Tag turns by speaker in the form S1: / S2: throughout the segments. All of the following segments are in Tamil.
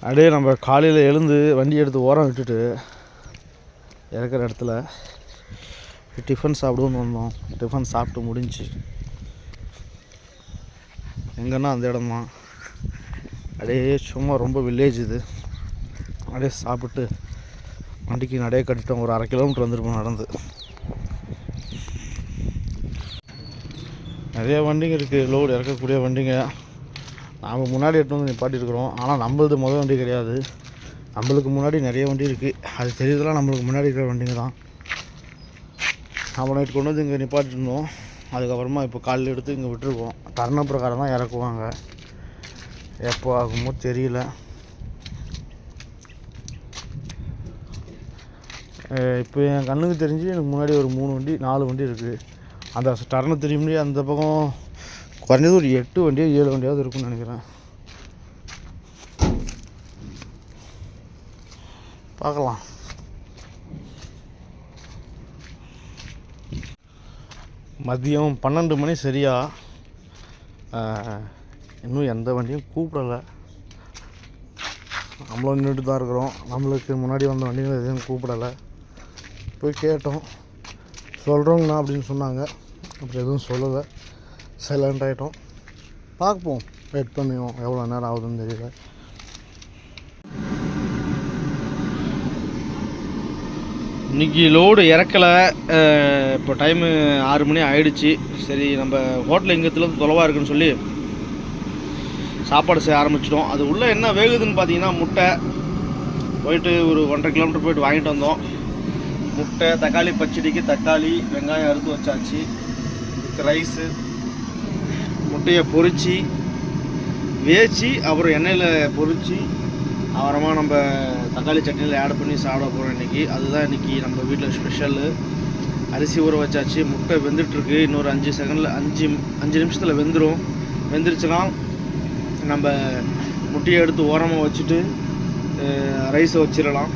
S1: அப்படியே நம்ம காலையில் எழுந்து வண்டி எடுத்து ஓரம் விட்டுட்டு இறக்குற இடத்துல டிஃபன் சாப்பிடுவோன்னு வந்தோம். டிஃபன் சாப்பிட்டு முடிஞ்சு. எங்கன்னா அந்த இடம் தான் அப்படியே சும்மா ரொம்ப வில்லேஜ் இது. அப்படியே சாப்பிட்டு வண்டிக்கு நடைய கட்டிட்டோம். ஒரு அரை கிலோமீட்டர் வந்துருப்போம் நடந்து. நிறைய வண்டிங்க இருக்குது லோடு இறக்கக்கூடிய வண்டிங்க. நாம் முன்னாடி எடுத்து வந்து நிப்பாட்டிருக்கிறோம் ஆனால் நம்மளது முதல் வண்டி கிடையாது. நம்மளுக்கு முன்னாடி நிறைய வண்டி இருக்குது அது தெரியுதெல்லாம் நம்மளுக்கு முன்னாடி இருக்கிற வண்டிங்க தான் நம்ம நைட் கொண்டு வந்து இங்கே நிப்பாட்டிருந்தோம் அதுக்கப்புறமா இப்போ காலில் எடுத்து இங்கே விட்டுருக்கோம். தருண பிரகாரம் தான் இறக்குவாங்க. எப்போ ஆகுமோ தெரியல. இப்போ என் கண்ணுக்கு தெரிஞ்சு எனக்கு முன்னாடி ஒரு மூணு வண்டி நாலு வண்டி இருக்குது அந்த டர்னு தெரியும்னே அந்த பக்கம் குறைஞ்சது ஒரு எட்டு வண்டியோ ஏழு வண்டியாவது இருக்கும்னு நினைக்கிறேன். பார்க்கலாம். மதியம் பன்னெண்டு மணி சரியா? இன்னும் எந்த வண்டியும் கூப்பிடலை. நம்மளும் நின்றுட்டு தான் இருக்கிறோம். நம்மளுக்கு முன்னாடி வந்த வண்டிகள் எதுவும் கூப்பிடலை. போய் கேட்டோம். சொல்கிறோங்கண்ணா அப்படின்னு சொன்னாங்க. அப்புறம் எதுவும் சொல்லலை. சைலண்ட் ஆகிட்டோம் பார்ப்போம். வெயிட் பண்ணுவோம் எவ்வளோ நேரம் ஆகுதுன்னு தெரியல. இன்றைக்கி லோடு இறக்கலை. இப்போ டைமு ஆறு மணி ஆயிடுச்சு. சரி நம்ம ஹோட்டல் எங்கத்துலேருந்து தொலைவாக இருக்குன்னு சொல்லி சாப்பாடு செய்ய ஆரம்பிச்சிட்டோம். அது உள்ளே என்ன வேகுதுன்னு பார்த்தீங்கன்னா முட்டை. போயிட்டு ஒரு ஒன்றரை கிலோமீட்டர் போயிட்டு வாங்கிட்டு வந்தோம். முட்டை தக்காளி பச்சடிக்கு தக்காளி வெங்காயம் அறுத்து வச்சாச்சு. ரைஸு முட்டையை பொறிச்சு வேச்சு அப்புறம் எண்ணெயில் பொறிச்சு அப்புறமா நம்ம தக்காளி சட்னியில் ஆட் பண்ணி சாப்பிட போகிறோம் இன்றைக்கி அதுதான் இன்றைக்கி நம்ம வீட்டில் ஸ்பெஷலு அரிசி ஊற வச்சாச்சு. முட்டை வெந்துட்டுருக்கு. இன்னொரு அஞ்சு செகண்டில் அஞ்சு அஞ்சு நிமிஷத்தில் வெந்துடும் வெந்துருச்சுன்னா நம்ம முட்டையை எடுத்து ஓரமாக வச்சுட்டு ரைஸை வச்சிடலாம்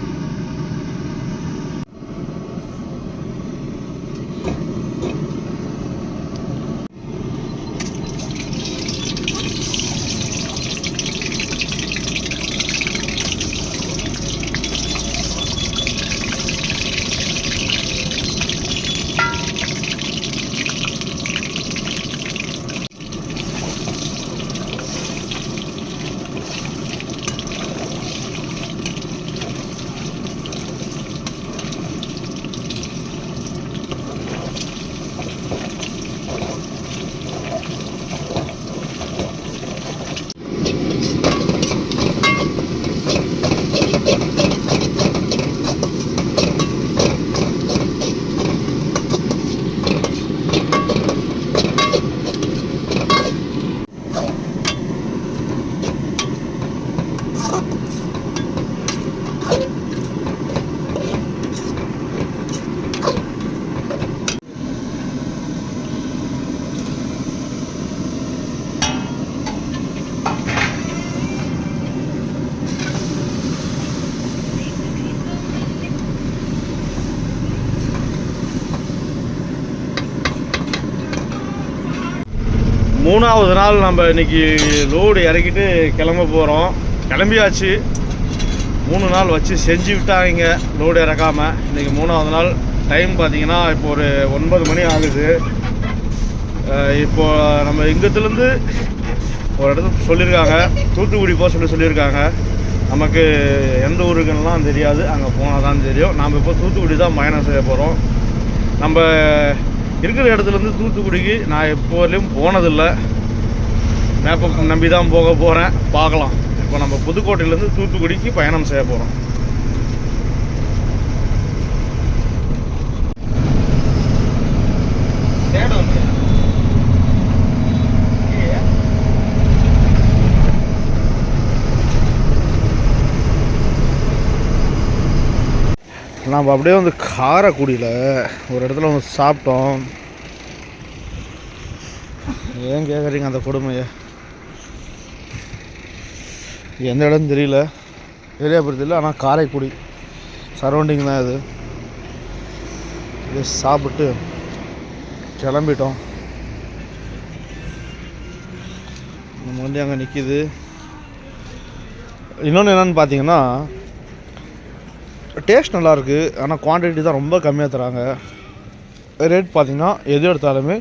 S1: மூணாவது நாள் நம்ம இன்னைக்கு லோடு இறக்கிட்டு கிளம்ப போகிறோம் கிளம்பியாச்சு. மூணு நாள் வச்சு செஞ்சு விட்டாங்க லோடு இறக்காம. இன்னைக்கு மூணாவது நாள். டைம் பார்த்தீங்கன்னா இப்போ ஒரு ஒன்பது மணி ஆகுது. இப்போ நம்ம இங்கத்துலேருந்து ஒரு இடத்துக்கு சொல்லியிருக்காங்க. தூத்துக்குடி போக சொல்லி சொல்லியிருக்காங்க. நமக்கு எந்த ஊருக்குன்னெலாம் தெரியாது. அங்கே போனால் தான் தெரியும். நாம் இப்போ தூத்துக்குடி தான் பயணம் செய்ய போகிறோம் நம்ம இருக்கிற இடத்துலேருந்து தூத்துக்குடிக்கு நான் எப்போதுலேயும் போனதில்லை. மேப்பை நம்பி தான் போக போகிறேன் பார்க்கலாம். இப்போ நம்ம புதுக்கோட்டையிலேருந்து தூத்துக்குடிக்கு பயணம் செய்ய போகிறோம் நாம் அப்படியே வந்து காரைக்குடியில் ஒரு இடத்துல வந்து சாப்பிட்டோம். ஏன் கேட்குறீங்க அந்த கொடுமையை? எந்த இடம்னு தெரியல. ஏரியா பற்றி இல்லை ஆனால் காரைக்குடி. சரௌண்டிங் தான் இது. இது சாப்பிட்டு கிளம்பிட்டோம். நம்ம வந்து அங்கே நிற்கிது இன்னொன்று என்னென்னு பார்த்தீங்கன்னா டேஸ்ட் நல்லாயிருக்கு ஆனால் குவான்டிட்டி தான் ரொம்ப கம்மியாக தராங்க. ரேட் பார்த்திங்கன்னா எது எடுத்தாலுமே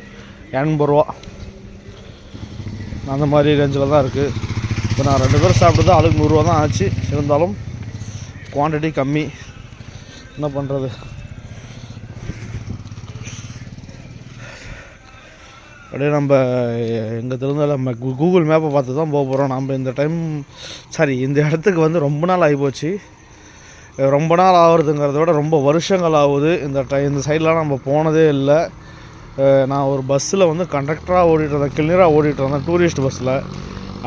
S1: எண்பது ரூபா அந்த மாதிரி ரேஞ்சில் தான் இருக்குது இப்போ நான் ரெண்டு பேரும் சாப்பிட்டது ஆளுக்கு நூறுரூவா தான் ஆச்சு. இருந்தாலும் குவான்டிட்டி கம்மி. என்ன பண்ணுறது அப்படியே நம்ம எங்கே தெரிஞ்சாலும் நம்ம கூகுள் மேப்பை பார்த்து தான் போக போகிறோம் நம்ம இந்த டைம் சாரி இந்த இடத்துக்கு வந்து ரொம்ப நாள் ஆகிப்போச்சு ரொம்ப நாள் ஆகுறதுங்கிறத விட ரொம்ப வருஷங்கள் ஆகுது. இந்த டை இந்த சைட்லாம் நம்ம போனதே இல்லை. நான் ஒரு பஸ்ஸில் வந்து கண்டக்டராக ஓடிட்டு இருந்தேன் கிளியராக ஓடிட்டு இருந்தேன் டூரிஸ்ட் பஸ்ஸில்.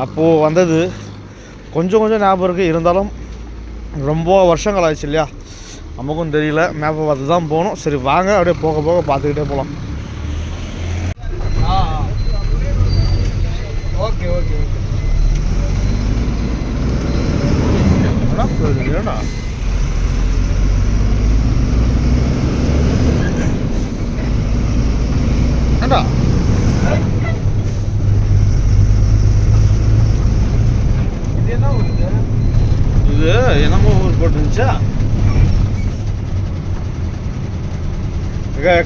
S1: அப்போது வந்தது கொஞ்சம் கொஞ்சம் ஞாபகம் இருக்குது இருந்தாலும் ரொம்ப வருஷங்கள் ஆயிடுச்சு இல்லையா? நமக்கும் தெரியல. மேப்பை பார்த்து தான் போகணும். சரி வாங்க. அப்படியே போக போக பார்த்துக்கிட்டே போகலாம்.
S2: ஓகே ஓகே ஓகே
S1: ஏன்னா ஏண்டா
S2: இது என்ன ஊருது
S1: இது ஊர் போட்டுருந்துச்சா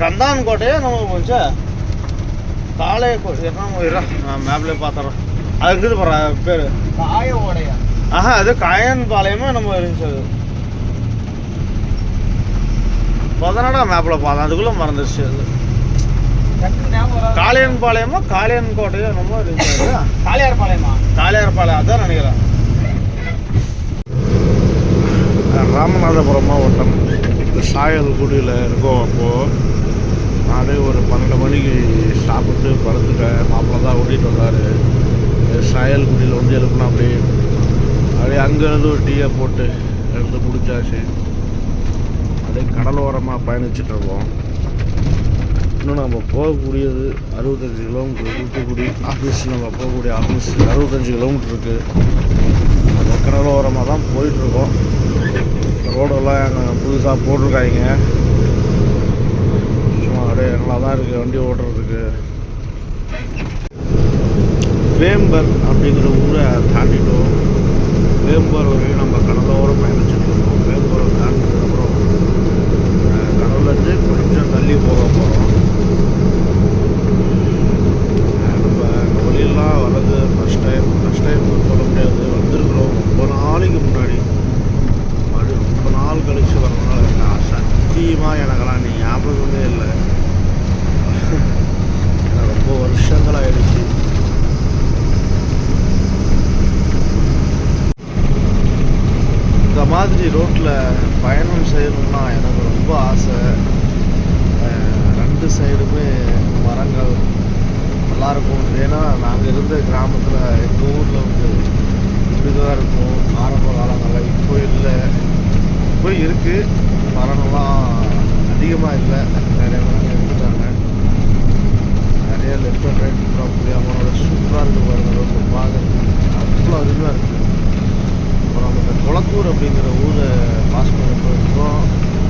S1: கந்தான் கோட்டையே நம்ம போச்சா? காளைய கோட்டை நான் மேப்லேயே பார்த்துறேன் அது இருக்குது பாரு பேர்?
S2: காய ஓடையா
S1: ஆஹா அது காயன் பாளையமா நம்ம இருந்துச்சு அது. பதினாடா மேப்பில் பார்த்தேன் அதுக்குள்ளே மறந்துருச்சு அது. காளியன் பாளையமா காளியன் கோட்டையோ என்னமோ இருந்துச்சு
S2: காளியார் பாளையமா
S1: காளியார் பாளையம் அதான் நினைக்கிறேன். ராமநாதபுரம் மாவட்டம் சாயல்குடியில் இருக்கோம் அப்போது நானே ஒரு பன்னெண்டு மணிக்கு சாப்பிட்டு படுத்துட்டேன். மாப்பிள்ள தான் ஓட்டிகிட்டு வந்தார் சாயல்குடியில் வந்து எழுப்புனா அப்படியே அப்படியே அங்கேருந்து ஒரு டீயை போட்டு எடுத்து குடிச்சாச்சு. அப்படியே கடலோரமாக பயணிச்சுட்டு இருக்கோம். இன்னும் நம்ம போகக்கூடியது அறுபத்தஞ்சு கிலோமீட்டர் தூத்துக்குடி ஆஃபீஸ் நம்ம போகக்கூடிய ஆஃபீஸ் அறுபத்தஞ்சு கிலோமீட்டர் இருக்குது நம்ம கடலோரமாக தான் போயிட்டுருக்கோம் ரோடெல்லாம் புதுசாக போட்டிருக்காங்க. சும்மா அப்படியே நல்லா தான் இருக்குது வண்டி ஓட்டுறதுக்கு. வேம்பர் அப்படிங்கிற ஊரை தாண்டிட்டோம். வேம்பர் வரையும் நம்ம கடலோரம் பயணிச்சுட்டு இருக்கோம். வேம்பரை தாண்டினதுக்கப்புறம் கடல்லேருந்து கொஞ்சம் தள்ளி போக போகிறோம் நம்ம இந்த வழியெல்லாம் வர்றது ஃபஸ்ட் டைம் ஃபஸ்ட் டைம் சொல்ல முடியாது வந்திருக்கிறோம் ரொம்ப நாளைக்கு முன்னாடி மறுபடியும் ரொம்ப நாள் கழிச்சு வரதுனால நான் சத்தியமாக எனக்கெல்லாம் நீ ஞாபகமே இல்லை ஏன்னா ரொம்ப வருஷங்கள் ஆயிடுச்சு இந்த மாதிரி ரோட்டில் பயணம் செய்யணும்னா எனக்கு ரொம்ப ஆசை. ரெண்டு சைடுமே மரங்கள் நல்லாயிருக்கும். ஏன்னா நாங்கள் இருந்த கிராமத்தில் எங்கள் ஊரில் வந்து இப்படி தான் இருக்கும். ஆரம்ப காலங்களில் இப்போ இல்லை. இப்போ இருக்குது மரணம்லாம் அதிகமாக இல்லை. நிறைய மரங்கள் எடுத்துட்டாங்க. நிறைய லெஃப்ட் அண்ட் ரைட் ப்ராப்பர்ட்டி அவனோட சூப்பராக இருக்குது பாருங்கள் ரொம்ப பார்க்குறது அவ்வளோ அருமையாக இருக்குது அப்புறம் நம்ம இந்த குளத்தூர் அப்படிங்கிற ஊரை பாஸ் பண்ணிட்டு இருக்கோம்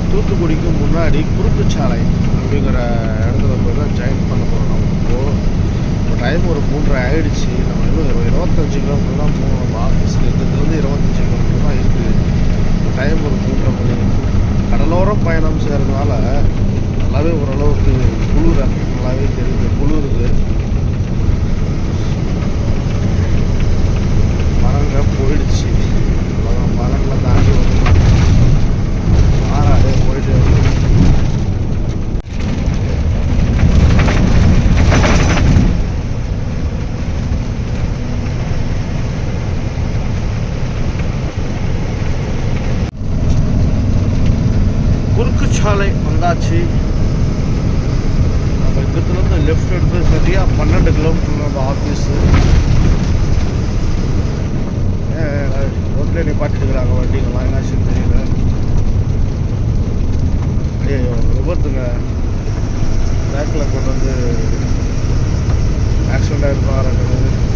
S1: தூத்துக்குடிக்கு முன்னாடி குறுக்குச்சாலை அப்படிங்கிற இடத்துல போய் தான் ஜாயின் பண்ண போகிறோம் நம்ம. இப்போது இப்போ டைம் ஒரு மூன்றரை ஆகிடுச்சு நம்ம இன்னும் இருபத்தஞ்சி இருபத்தஞ்சு கிலோமீட்டர் தான் போகணும். நம்ம ஆஃபீஸில் இருக்கிறதுலேருந்து இருபத்தஞ்சு கிலோமீட்டர் தான் இருக்குது இப்போ டைம் ஒரு மூன்றரை மணி. கடலோரம் பயணம் செய்கிறதுனால நல்லாவே ஓரளவுக்கு குளிர் நல்லாவே தெரியுது. குளிருது மரங்கள் போயிடுச்சு அவ்வளோதான் மரங்களை தாண்டி வந்து மாறாடே போயிட்டு இருக்கு. குறுக்கு சாலை வந்தாச்சு. நம்ம இங்கத்துலேருந்து லெஃப்ட் எடுத்து சரியாக பன்னெண்டு கிலோமீட்டர் நம்ம ஆஃபீஸு ரோட்லேயே நிப்பாட்டிட்டுக்கிறாங்க வண்டிகள்லாம். என்னாச்சுன்னு தெரியல. ஐயோ விபத்துங்க பேக்கில் கொண்டு வந்து ஆக்சிடெண்ட் ஆகிருப்பாங்க ரெண்டு பேர்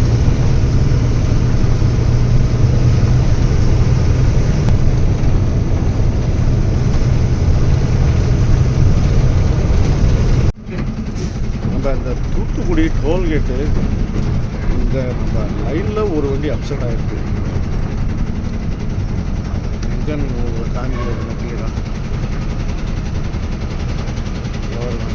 S1: தூத்துக்குடி டோல்கேட்டு இந்த நம்ம லைனில் ஒரு வண்டி அப்செட் ஆகிருக்கு எங்கன்னு தாண்டி கிளியராக எவ்வளோ